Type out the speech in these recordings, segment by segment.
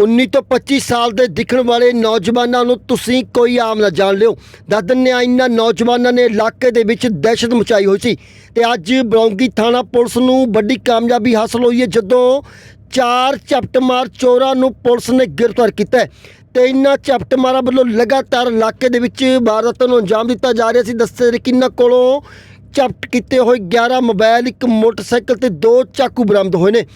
19 ਤੋਂ 25 ਸਾਲ ਦੇ ਦਿਖਣ ਵਾਲੇ ਨੌਜਵਾਨਾਂ ਨੂੰ ਤੁਸੀਂ ਕੋਈ ਆਮ ਨਾ ਜਾਣ ਲਿਓ। ਦੱਸ ਦਿੰਦੇ ਹਾਂ ਇਹਨਾਂ ਨੌਜਵਾਨਾਂ ਨੇ ਇਲਾਕੇ ਦੇ ਵਿੱਚ ਦਹਿਸ਼ਤ ਮਚਾਈ ਹੋਈ ਸੀ ਤੇ ਅੱਜ ਬਲੌਂਗੀ ਥਾਣਾ ਪੁਲਿਸ ਨੂੰ ਵੱਡੀ ਕਾਮਯਾਬੀ ਹਾਸਲ ਹੋਈ ਹੈ, ਜਦੋਂ ਚਾਰ ਝਪਟਮਾਰ ਚੋਰਾਂ ਨੂੰ ਪੁਲਿਸ ਨੇ ਗ੍ਰਿਫਤਾਰ ਕੀਤਾ ਹੈ ਤੇ ਇਹਨਾਂ ਝਪਟਮਾਰਾਂ ਵੱਲੋਂ ਲਗਾਤਾਰ ਇਲਾਕੇ ਦੇ ਵਿੱਚ ਵਾਰਦਾਤਾਂ ਨੂੰ ਅੰਜਾਮ ਦਿੱਤਾ ਜਾ ਰਿਹਾ ਸੀ। ਦੱਸੇ ਕਿ ਇਹਨਾਂ ਕੋਲੋਂ ਜ਼ਬਤ ਕੀਤੇ ਹੋਏ 11 ਮੋਬਾਈਲ, ਇੱਕ ਮੋਟਰਸਾਈਕਲ ਤੇ ਦੋ ਚਾਕੂ ਬਰਾਮਦ ਹੋਏ ਨੇ।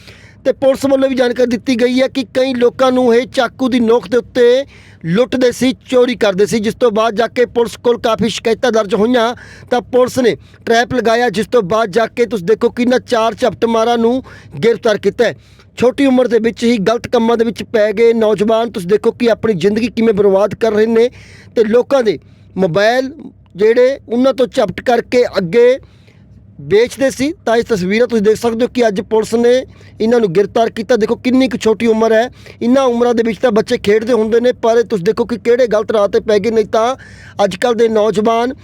ਤੇ ਪੁਲਿਸ ਵੱਲੋਂ ਵੀ ਜਾਣਕਾਰੀ ਦਿੱਤੀ ਗਈ ਹੈ ਕਿ ਕਈ ਲੋਕਾਂ ਨੂੰ ਇਹ ਚਾਕੂ ਦੀ ਨੋਕ ਦੇ ਉੱਤੇ ਲੁੱਟਦੇ ਸੀ, ਚੋਰੀ ਕਰਦੇ ਸੀ। ਜਿਸ ਤੋਂ ਬਾਅਦ ਜਾ ਕੇ ਪੁਲਿਸ ਕੋਲ ਕਾਫੀ ਸ਼ਿਕਾਇਤਾਂ ਦਰਜ ਹੋਈਆਂ ਤਾਂ ਪੁਲਿਸ ਨੇ ਟਰੈਪ ਲਗਾਇਆ, ਜਿਸ ਤੋਂ ਬਾਅਦ ਜਾ ਕੇ ਤੁਸੀਂ ਦੇਖੋ ਕਿ ਇਹਨਾਂ ਚਾਰ ਝਪਟਮਾਰਾਂ ਨੂੰ ਗ੍ਰਿਫਤਾਰ ਕੀਤਾ ਹੈ। ਛੋਟੀ ਉਮਰ ਦੇ ਵਿੱਚ ਹੀ ਗਲਤ ਕੰਮਾਂ ਦੇ ਵਿੱਚ ਪੈ ਗਏ ਨੌਜਵਾਨ। ਤੁਸੀਂ ਦੇਖੋ ਕਿ ਆਪਣੀ ਜ਼ਿੰਦਗੀ ਕਿਵੇਂ ਬਰਬਾਦ ਕਰ ਰਹੇ ਨੇ ਤੇ ਲੋਕਾਂ ਦੇ ਮੋਬਾਈਲ ਜਿਹੜੇ ਉਹਨਾਂ ਤੋਂ ਝਪਟ ਕਰਕੇ ਅੱਗੇ ਵੇਚਦੇ ਸੀ, ਤਾਂ ਇਸ ਤਸਵੀਰਾਂ ਤੁਸੀਂ ਦੇਖ ਸਕਦੇ ਹੋ ਕਿ ਅੱਜ ਪੁਲਿਸ ਨੇ ਇਹਨਾਂ ਨੂੰ ਗ੍ਰਿਫਤਾਰ ਕੀਤਾ। ਦੇਖੋ ਕਿੰਨੀ ਕੁ ਛੋਟੀ ਉਮਰ ਹੈ। ਇਹਨਾਂ ਉਮਰਾਂ ਦੇ ਵਿੱਚ ਤਾਂ ਬੱਚੇ ਖੇਡਦੇ ਹੁੰਦੇ ਨੇ, ਪਰ ਤੁਸੀਂ ਦੇਖੋ ਕਿ ਕਿਹੜੇ ਗਲਤ ਰਾਹ ਤੇ ਪੈ ਗਏ, ਨਹੀਂ ਤਾਂ ਅੱਜ ਕੱਲ ਦੇ ਨੌਜਵਾਨ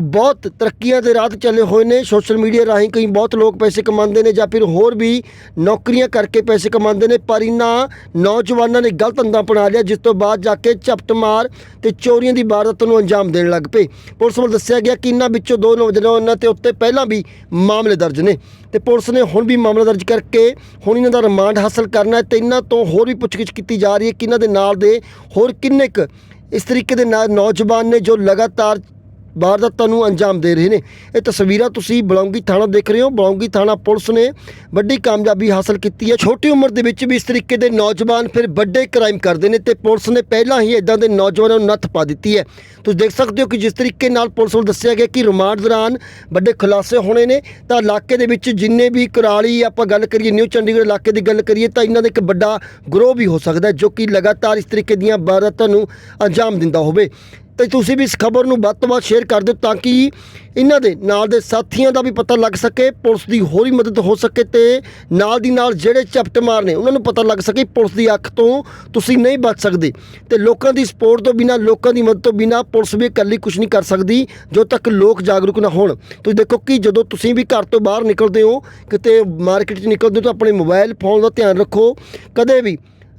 ਬਹੁਤ ਤਰੱਕੀਆਂ ਦੇ ਰਾਹ ਤੇ ਚੱਲੇ ਹੋਏ ਨੇ ਸੋਸ਼ਲ ਮੀਡੀਆ ਰਾਹੀਂ ਕਈ ਬਹੁਤ ਲੋਕ ਪੈਸੇ ਕਮਾਉਂਦੇ ਨੇ ਜਾਂ ਫਿਰ ਹੋਰ ਵੀ ਨੌਕਰੀਆਂ ਕਰਕੇ ਪੈਸੇ ਕਮਾਉਂਦੇ ਨੇ, ਪਰ ਇਹਨਾਂ ਨੌਜਵਾਨਾਂ ਨੇ ਗਲਤ ਅੰਦਾ ਅਪਣਾ ਲਿਆ, ਜਿਸ ਤੋਂ ਬਾਅਦ ਜਾ ਕੇ ਝਪਟ ਮਾਰ ਤੇ ਚੋਰੀਆਂ ਦੀ ਵਾਰਦਾਤ ਨੂੰ ਅੰਜਾਮ ਦੇਣ ਲੱਗ ਪਏ। ਪੁਲਿਸ ਵੱਲੋਂ ਦੱਸਿਆ ਗਿਆ ਕਿ ਇਹਨਾਂ ਵਿੱਚੋਂ ਦੋ ਨੌਜਵਾਨਾਂ ਤੇ ਉੱਤੇ ਪਹਿਲਾਂ ਵੀ ਮਾਮਲੇ ਦਰਜ ਨੇ ਤੇ ਪੁਲਿਸ ਨੇ ਹੁਣ ਵੀ ਮਾਮਲਾ ਦਰਜ ਕਰਕੇ ਹੁਣ ਇਹਨਾਂ ਦਾ ਰਿਮਾਂਡ ਹਾਸਲ ਕਰਨਾ ਹੈ ਤੇ ਇਹਨਾਂ ਤੋਂ ਹੋਰ ਵੀ ਪੁੱਛਗਿੱਛ ਕੀਤੀ ਜਾ ਰਹੀ ਹੈ ਕਿ ਇਹਨਾਂ ਦੇ ਨਾਲ ਦੇ ਹੋਰ ਕਿੰਨੇ ਕੁ ਇਸ ਤਰੀਕੇ ਦੇ ਨਾਲ ਨੌਜਵਾਨ ਨੇ ਜੋ ਲਗਾਤਾਰ ਵਾਰਦਾਤਾਂ ਨੂੰ ਅੰਜਾਮ ਦੇ ਰਹੇ ਨੇ। ਇਹ ਤਸਵੀਰਾਂ ਤੁਸੀਂ ਬਲੌਂਗੀ ਥਾਣਾ ਦੇਖ ਰਹੇ ਹੋ। ਬਲੌਂਗੀ ਥਾਣਾ ਪੁਲਿਸ ਨੇ ਵੱਡੀ ਕਾਮਯਾਬੀ ਹਾਸਲ ਕੀਤੀ ਹੈ। ਛੋਟੀ ਉਮਰ ਦੇ ਵਿੱਚ ਵੀ ਇਸ ਤਰੀਕੇ ਦੇ ਨੌਜਵਾਨ ਫਿਰ ਵੱਡੇ ਕ੍ਰਾਈਮ ਕਰਦੇ ਨੇ ਤੇ ਪੁਲਿਸ ਨੇ ਪਹਿਲਾਂ ਹੀ ਇਦਾਂ ਦੇ ਨੌਜਵਾਨਾਂ ਨੂੰ ਨੱਥ ਪਾ ਦਿੱਤੀ ਹੈ। ਤੁਸੀਂ ਦੇਖ ਸਕਦੇ ਹੋ ਕਿ ਜਿਸ ਤਰੀਕੇ ਨਾਲ ਪੁਲਿਸ ਵੱਲੋਂ ਦੱਸਿਆ ਗਿਆ ਕਿ ਰਿਮਾਂਡ ਦੌਰਾਨ ਵੱਡੇ ਖੁਲਾਸੇ ਹੋਣੇ ਨੇ, ਤਾਂ ਇਲਾਕੇ ਦੇ ਵਿੱਚ ਜਿੰਨੇ ਵੀ ਕੁਰਾਲੀ ਆਪਾਂ ਗੱਲ ਕਰੀਏ, ਨਿਊ ਚੰਡੀਗੜ੍ਹ ਇਲਾਕੇ ਦੀ ਗੱਲ ਕਰੀਏ, ਤਾਂ ਇਹਨਾਂ ਦਾ ਇੱਕ ਵੱਡਾ ਗਰੋਹ ਵੀ ਹੋ ਸਕਦਾ ਜੋ ਕਿ ਲਗਾਤਾਰ ਇਸ ਤਰੀਕੇ ਦੀਆਂ ਵਾਰਦਾਤਾਂ ਨੂੰ ਅੰਜਾਮ ਦਿੰਦਾ ਹੋਵੇ। ਤੇ ਤੁਸੀਂ ਵੀ ਇਸ ਖਬਰ ਨੂੰ ਵੱਧ ਤੋਂ ਵੱਧ ਸ਼ੇਅਰ ਕਰ ਦਿਓ ਤਾਂ ਕਿ ਇਹਨਾਂ ਦੇ ਨਾਲ ਦੇ ਸਾਥੀਆਂ ਦਾ ਵੀ ਪਤਾ ਲੱਗ ਸਕੇ, ਪੁਲਿਸ ਦੀ ਹੋਰ ਹੀ ਮਦਦ ਹੋ ਸਕੇ ਤੇ ਨਾਲ ਦੀ ਨਾਲ ਜਿਹੜੇ ਝਪਟ ਮਾਰ ਨੇ ਉਹਨਾਂ ਨੂੰ ਪਤਾ ਲੱਗ ਸਕੇ ਪੁਲਿਸ ਦੀ ਅੱਖ ਤੋਂ ਤੁਸੀਂ ਨਹੀਂ ਬਚ ਸਕਦੇ। ਤੇ ਲੋਕਾਂ ਦੀ ਸਪੋਰਟ ਤੋਂ ਬਿਨਾ, ਲੋਕਾਂ ਦੀ ਮਦਦ ਤੋਂ ਬਿਨਾ ਪੁਲਿਸ ਵੀ ਇਕੱਲੀ ਕੁਝ ਨਹੀਂ ਕਰ ਸਕਦੀ ਜਦੋਂ ਤੱਕ ਲੋਕ ਜਾਗਰੂਕ ਨਾ ਹੋਣ। ਤੁਸੀਂ ਦੇਖੋ ਕਿ ਜਦੋਂ ਤੁਸੀਂ ਵੀ ਘਰ ਤੋਂ ਬਾਹਰ ਨਿਕਲਦੇ ਹੋ, ਕਿਤੇ ਮਾਰਕੀਟ 'ਚ ਨਿਕਲਦੇ ਹੋ ਤਾਂ ਆਪਣੇ ਮੋਬਾਈਲ ਫੋਨ ਦਾ ਧਿਆਨ ਰੱਖੋ, ਕਦੇ ਵੀ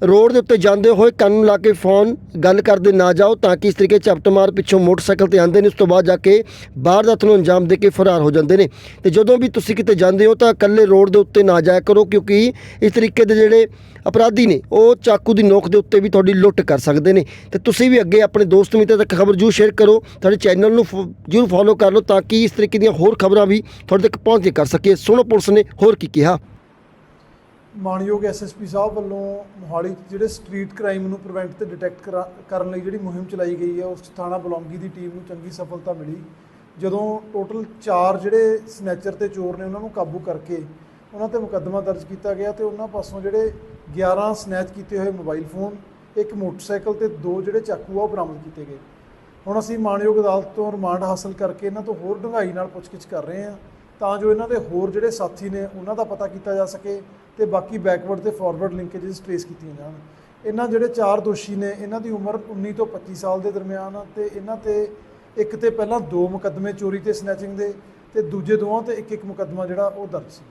ਰੋਡ ਦੇ ਉੱਤੇ ਜਾਂਦੇ ਹੋਏ ਕੰਨ ਲਾ ਕੇ ਫੋਨ ਗੱਲ ਕਰਦੇ ਨਾ ਜਾਓ ਤਾਂ ਕਿ ਇਸ ਤਰੀਕੇ ਝਪਟ ਮਾਰ ਪਿੱਛੋਂ ਮੋਟਰਸਾਈਕਲ ਤੇ ਆਉਂਦੇ ਨੇ, ਉਸ ਤੋਂ ਬਾਅਦ ਜਾ ਕੇ ਬਾਹਰ ਵਾਰਦਾਤ ਨੂੰ ਅੰਜਾਮ ਦੇ ਕੇ ਫਰਾਰ ਹੋ ਜਾਂਦੇ ਨੇ। ਤੇ ਜਦੋਂ ਵੀ ਤੁਸੀਂ ਕਿਤੇ ਜਾਂਦੇ ਹੋ ਤਾਂ ਇਕੱਲੇ ਰੋਡ ਦੇ ਉੱਤੇ ਨਾ ਜਾਇਆ ਕਰੋ, ਕਿਉਂਕਿ ਇਸ ਤਰੀਕੇ ਦੇ ਜਿਹੜੇ ਅਪਰਾਧੀ ਨੇ, ਉਹ ਚਾਕੂ ਦੀ ਨੋਕ ਦੇ ਉੱਤੇ ਵੀ ਤੁਹਾਡੀ ਲੁੱਟ ਕਰ ਸਕਦੇ ਨੇ। ਤੇ ਤੁਸੀਂ ਵੀ ਅੱਗੇ ਆਪਣੇ ਦੋਸਤ ਮਿੱਤਰ ਤੱਕ ਖਬਰ ਜਰੂਰ ਸ਼ੇਅਰ ਕਰੋ, ਤੁਹਾਡੇ ਚੈਨਲ ਨੂੰ ਫੋ- ਜਰੂਰ ਫੋਲੋ ਕਰ ਲਓ ਤਾਂ ਕਿ ਇਸ ਤਰੀਕੇ ਦੀਆਂ ਹੋਰ ਖਬਰਾਂ ਵੀ ਤੁਹਾਡੇ ਤੱਕ ਪਹੁੰਚ ਕਰ ਸਕੀਏ। ਸੁਣੋ ਪੁਲਿਸ ਨੇ ਹੋਰ ਕੀ ਕਿਹਾ। ਮਾਨਯੋਗ ਐਸਐਸਪੀ ਸਾਹਿਬ ਵੱਲੋਂ ਮੋਹਾਲੀ 'ਚ ਜਿਹੜੇ ਸਟਰੀਟ ਕ੍ਰਾਈਮ ਨੂੰ ਪ੍ਰੀਵੈਂਟ ਤੇ ਡਿਟੈਕਟ ਕਰਨ ਲਈ ਜਿਹੜੀ ਮੁਹਿੰਮ ਚਲਾਈ ਗਈ ਹੈ, ਉਸ ਥਾਣਾ ਬਲੌਂਗੀ ਦੀ ਟੀਮ ਨੂੰ ਚੰਗੀ ਸਫਲਤਾ ਮਿਲੀ। ਜਦੋਂ ਟੋਟਲ 4 ਜਿਹੜੇ ਸਨੈਚਰ ਤੇ ਚੋਰ ਨੇ ਉਹਨਾਂ ਨੂੰ ਕਾਬੂ ਕਰਕੇ ਉਹਨਾਂ ਤੇ ਮੁਕੱਦਮਾ ਦਰਜ ਕੀਤਾ ਗਿਆ ਤੇ ਉਹਨਾਂ ਪਾਸੋਂ ਜਿਹੜੇ 11 ਸਨੈਚ ਕੀਤੇ ਹੋਏ ਮੋਬਾਈਲ ਫੋਨ ਇੱਕ ਮੋਟਰਸਾਈਕਲ ਤੇ ਦੋ ਜਿਹੜੇ ਚਾਕੂ ਆ ਉਹ ਬਰਾਮਦ ਕੀਤੇ ਗਏ। ਹੁਣ ਅਸੀਂ ਮਾਨਯੋਗ ਅਦਾਲਤ ਤੋਂ ਰਿਮਾਂਡ ਹਾਸਲ ਕਰਕੇ ਇਹਨਾਂ ਤੋਂ ਹੋਰ ਡੂੰਘਾਈ ਨਾਲ ਪੁੱਛਗਿੱਛ ਕਰ ਰਹੇ ਹਾਂ ਤਾਂ ਜੋ ਇਹਨਾਂ ਦੇ ਹੋਰ ਜਿਹੜੇ ਸਾਥੀ ਨੇ ਉਹਨਾਂ ਦਾ ਪਤਾ ਕੀਤਾ ਜਾ ਸਕੇ। ਤੇ ਬਾਕੀ ਬੈਕਵਰਡ ਤੇ ਫਾਰਵਰਡ ਲਿੰਕੇजेस ਟ੍ਰੇਸ ਕੀਤੀਆਂ ਜਾਣ। ਇਹਨਾਂ ਜਿਹੜੇ ਚਾਰ ਦੋਸ਼ੀ ਨੇ, ਇਹਨਾਂ ਦੀ ਉਮਰ 19 ਤੋਂ 25 ਸਾਲ ਦੇ ਦਰਮਿਆਨ ਆ ਤੇ ਇਹਨਾਂ ਤੇ ਇੱਕ ਤੇ ਪਹਿਲਾਂ ਦੋ ਮੁਕੱਦਮੇ ਚੋਰੀ ਤੇ ਸਨੈਚਿੰਗ ਦੇ ਤੇ ਦੂਜੇ ਦੋਵਾਂ ਤੇ ਇੱਕ ਇੱਕ ਮੁਕੱਦਮਾ ਜਿਹੜਾ ਉਹ ਦਰਜ ਸੀ।